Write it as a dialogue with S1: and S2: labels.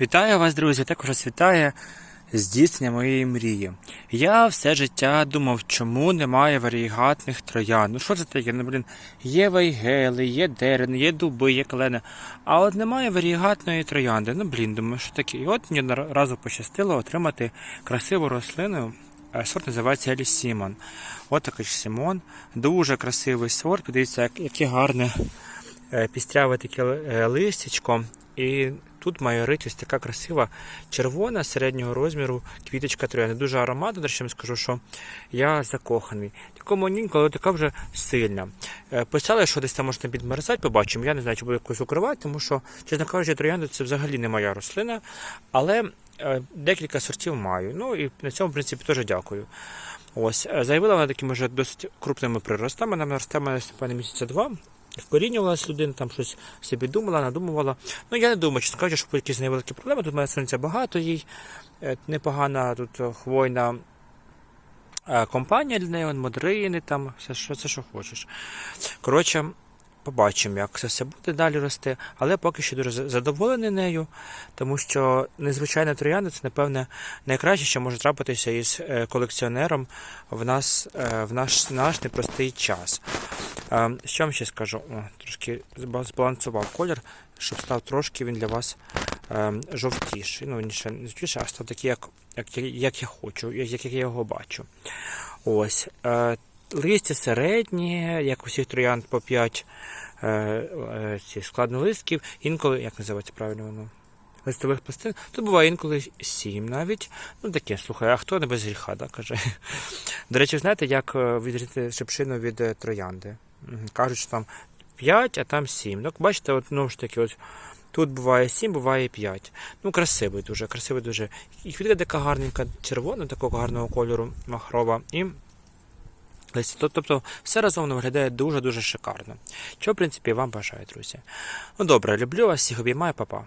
S1: Вітаю вас, друзі! Також вас вітає здійснення моєї мрії. Я все життя думав, чому немає варігатних троян. Ну що це таке? Ну, блін, є вайгели, є дерен, є дуби, є клени. А от немає варігатної троянди. Ну, блін, думаю, що таке. І от мені разу пощастило отримати красиву рослину. Е, Сорт називається Елі Сімон. От такий Сімон. Дуже красивий сорт. Подивіться, яке гарне е, пістряве таке е, листячко. І тут має рить ось така красива червона середнього розміру квіточка троянди. Дуже ароматна, до речі, скажу, що я закоханий. Така маленька, але така вже сильна. Е, Писали, що десь там можна підмерзати, побачимо. Я не знаю, чи буду якось укривати, тому що, чесно кажучи, троянда це взагалі не моя рослина. Але е, декілька сортів маю. Ну і на цьому, в принципі, теж дякую. Ось, е, заявила вона такими вже досить крупними приростами. Вона росте мене місяця два. Вкорінювалась людина, там щось собі думала, надумувала. Ну, я не думаю, чесно кажучи, що якісь невеликі проблеми. Тут має сонця багато їй. Е, Непогана тут хвойна е, компанія для неї, модрини, там, все, що, все, що хочеш. Коротше, побачимо, як це все буде далі рости. Але поки що дуже задоволений нею, тому що незвичайна троянда це, напевне, найкраще, що може трапитися із е, колекціонером в нас в наш, наш непростий час. Що вам ще скажу? О, трошки збалансував колір, щоб став трошки він для вас е, жовтіший. Ну, він не жовтіший, а став такий, як, як, як я хочу, як, як я його бачу. Ось. Е, Листя середнє, як у всіх троянд по 5 е, складнолистків. Інколи, як називається правильно воно? Листових пластин. Тут буває інколи 7 навіть. Ну таке, слухай, а хто не без гріха, да, каже. До речі, знаєте, як відрізняти шипшину від троянди? Кажуть, що там 5, а там 7. Ну, бачите, от, ну ж таки, от, тут буває 7, буває 5. Ну, красивий дуже, красивий дуже. І квітка така гарненька, червона, такого гарного кольору, махрова. І Тобто все разом виглядає дуже-дуже шикарно. Чого, в принципі, вам бажаю, друзі. Ну добре, люблю вас, всіх обіймаю, папа.